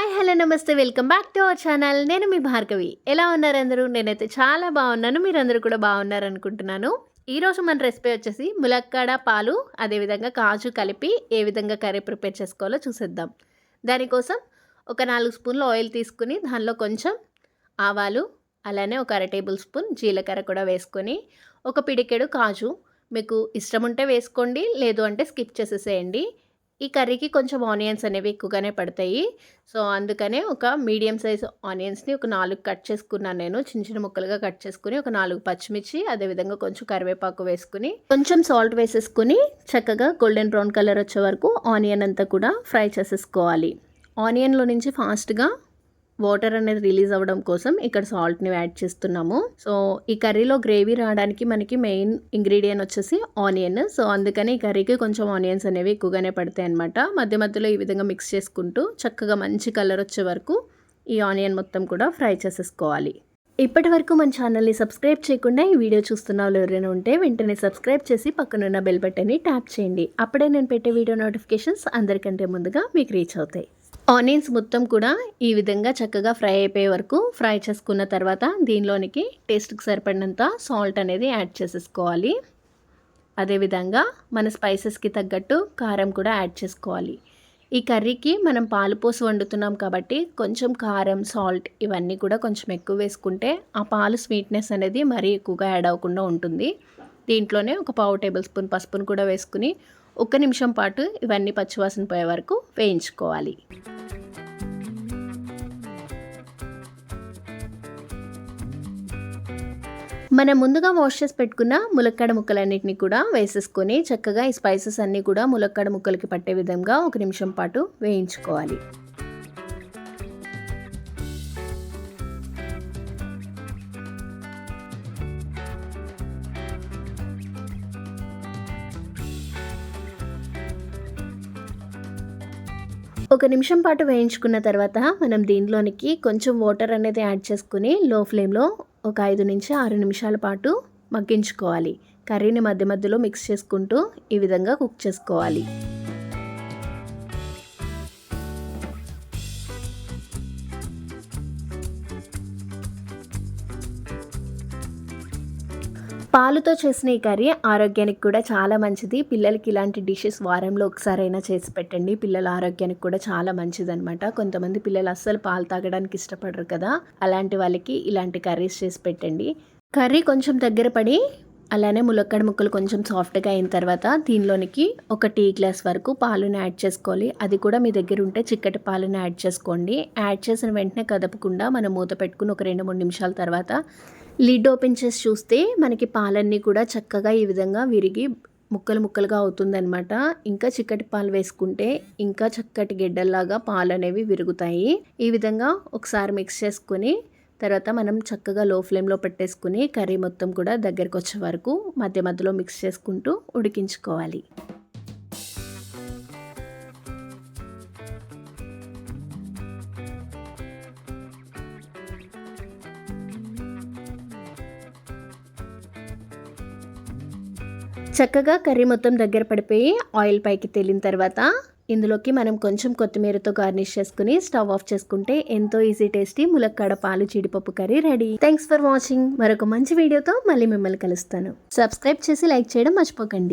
Hi hello నమస్తే welcome back to our channel. నేను మీ భార్గవి. ఎలా ఉన్నారు అందరూ? నేనైతే చాలా బాగున్నాను. మీరందరూ కూడా బాగున్నారు అనుకుంటున్నాను. ఈరోజు మన రెసిపీ వచ్చేసి ములక్కాడ పాలు అదేవిధంగా కాజు కలిపి ఏ విధంగా కర్రీ ప్రిపేర్ చేసుకోవాలో చూసేద్దాం. దానికోసం ఒక నాలుగు స్పూన్లు ఆయిల్ తీసుకుని దానిలో కొంచెం ఆవాలు అలానే ఒక అర టేబుల్ స్పూన్ జీలకర్ర కూడా వేసుకొని ఒక పిడికెడు కాజు. మీకు ఇష్టం ఉంటే వేసుకోండి లేదు అంటే స్కిప్ చేసేసేయండి. ఈ కర్రీకి కొంచెం ఆనియన్స్ అనేవి ఎక్కువగానే పడతాయి. సో అందుకనే ఒక మీడియం సైజ్ ఆనియన్స్ని ఒక నాలుగు కట్ చేసుకున్నాను నేను. చిన్న చిన్న ముక్కలుగా కట్ చేసుకుని ఒక నాలుగు పచ్చిమిర్చి అదేవిధంగా కొంచెం కరివేపాకు వేసుకుని కొంచెం సాల్ట్ వేసేసుకుని చక్కగా గోల్డెన్ బ్రౌన్ కలర్ వచ్చే వరకు ఆనియన్ అంతా కూడా ఫ్రై చేసేసుకోవాలి. ఆనియన్లో నుంచి ఫాస్ట్గా వాటర్ అనేది రిలీజ్ అవ్వడం కోసం ఇక్కడ సాల్ట్ని యాడ్ చేస్తున్నాము. సో ఈ కర్రీలో గ్రేవీ రావడానికి మనకి మెయిన్ ఇంగ్రీడియంట్ వచ్చేసి ఆనియన్. సో అందుకని ఈ కర్రీకి కొంచెం ఆనియన్స్ అనేవి ఎక్కువగానే పడతాయి అనమాట మధ్య మధ్యలో ఈ విధంగా మిక్స్ చేసుకుంటూ చక్కగా మంచి కలర్ వచ్చే వరకు ఈ ఆనియన్ మొత్తం కూడా ఫ్రై చేసేసుకోవాలి. ఇప్పటి వరకు మన ఛానల్ని సబ్స్క్రైబ్ చేయకుండా ఈ వీడియో చూస్తున్న వాళ్ళు ఎవరైనా ఉంటే వెంటనే సబ్స్క్రైబ్ చేసి పక్కనున్న బెల్ బటన్ని ట్యాప్ చేయండి. అప్పుడే నేను పెట్టే వీడియో నోటిఫికేషన్స్ అందరికంటే ముందుగా మీకు రీచ్ అవుతాయి. ఆనియన్స్ మొత్తం కూడా ఈ విధంగా చక్కగా ఫ్రై అయిపోయే వరకు ఫ్రై చేసుకున్న తర్వాత దీనిలోనికి టేస్ట్కి సరిపడినంత సాల్ట్ అనేది యాడ్ చేసేసుకోవాలి. అదేవిధంగా మన స్పైసెస్కి తగ్గట్టు కారం కూడా యాడ్ చేసుకోవాలి. ఈ కర్రీకి మనం పాలు పోసి వండుతున్నాం కాబట్టి కొంచెం కారం సాల్ట్ ఇవన్నీ కూడా కొంచెం ఎక్కువ వేసుకుంటే ఆ పాలు స్వీట్నెస్ అనేది మరీ ఎక్కువగా యాడ్ అవ్వకుండా ఉంటుంది. దీంట్లోనే ఒక పావు టేబుల్ స్పూన్ పసుపును కూడా వేసుకుని ఒక్క నిమిషం పాటు ఇవన్నీ పచ్చివాసన పోయే వరకు వేయించుకోవాలి. మనం ముందుగా వాష్ చేసి పెట్టుకున్న ములక్కడ ముక్కలన్నిటిని కూడా వేసేసుకొని చక్కగా ఈ స్పైసెస్ అన్నీ కూడా ములక్కడ ముక్కలకి పట్టే విధంగా ఒక నిమిషం పాటు వేయించుకోవాలి. ఒక నిమిషం పాటు వేయించుకున్న తర్వాత మనం దీనిలోనికి కొంచెం వాటర్ అనేది యాడ్ చేసుకుని లో ఫ్లేమ్లో ఒక ఐదు నుంచి ఆరు నిమిషాల పాటు మగ్గించుకోవాలి. కర్రీని మధ్య మధ్యలో మిక్స్ చేసుకుంటూ ఈ విధంగా కుక్ చేసుకోవాలి. పాలుతో చేసిన ఈ కర్రీ ఆరోగ్యానికి కూడా చాలా మంచిది. పిల్లలకి ఇలాంటి డిషెస్ వారంలో ఒకసారైనా చేసి పెట్టండి. పిల్లల ఆరోగ్యానికి కూడా చాలా మంచిది అనమాట కొంతమంది పిల్లలు అస్సలు పాలు తాగడానికి ఇష్టపడరు కదా. అలాంటి వాళ్ళకి ఇలాంటి కర్రీస్ చేసి పెట్టండి. కర్రీ కొంచెం దగ్గర పడి అలానే ములక్కడ ముక్కలు కొంచెం సాఫ్ట్గా అయిన తర్వాత దీనిలోనికి ఒక టీ గ్లాస్ వరకు పాలుని యాడ్ చేసుకోవాలి. అది కూడా మీ దగ్గర ఉంటే చిక్కటి పాలను యాడ్ చేసుకోండి. యాడ్ చేసిన వెంటనే కదపకుండా మనం మూత పెట్టుకుని ఒక రెండు మూడు నిమిషాల తర్వాత లిడ్ ఓపెన్ చేసి చూస్తే మనకి పాలన్నీ కూడా చక్కగా ఈ విధంగా విరిగి ముక్కలు ముక్కలుగా అవుతుందనమాట ఇంకా చిక్కటి పాలు వేసుకుంటే ఇంకా చక్కటి గిడ్డల్లాగా పాలు అనేవి విరుగుతాయి. ఈ విధంగా ఒకసారి మిక్స్ చేసుకొని తర్వాత మనం చక్కగా లో ఫ్లేమ్లో పెట్టేసుకుని కర్రీ మొత్తం కూడా దగ్గరకు వచ్చే వరకు మధ్య మధ్యలో మిక్స్ చేసుకుంటూ ఉడికించుకోవాలి. చక్కగా కర్రీ మొత్తం దగ్గర పడిపోయి ఆయిల్ పైకి తేలిన తర్వాత ఇందులోకి మనం కొంచెం కొత్తిమీరతో గార్నిష్ చేసుకుని స్టవ్ ఆఫ్ చేసుకుంటే ఎంతో ఈజీ టేస్టీ ములక్కాడ పాలు జీడిపప్పు curry ready. Thanks for watching మరొక మంచి వీడియోతో మళ్ళీ మిమ్మల్ని కలుస్తాను. సబ్స్క్రైబ్ చేసి లైక్ చేయడం మర్చిపోకండి.